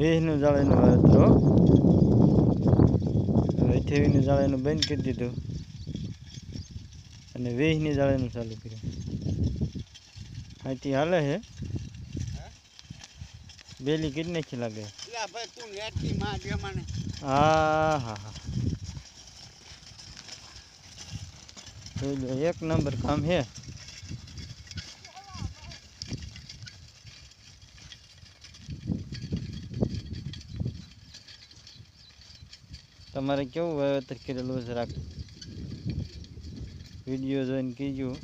વેહનું જાળીનું વાવેતર હો જાળાઈનું જાળીનું બંધ કરી દીધું. અને વેહની જાળીનું ચાલુ કર્યું. અહીંથી હાલે છે બેલી કેટલી નાખી લાગે. હા હા હા. એક નંબર કામ છે તમારે કેવું વાવેતર કરેલું જરાક વીડિયો જોઈને કીધું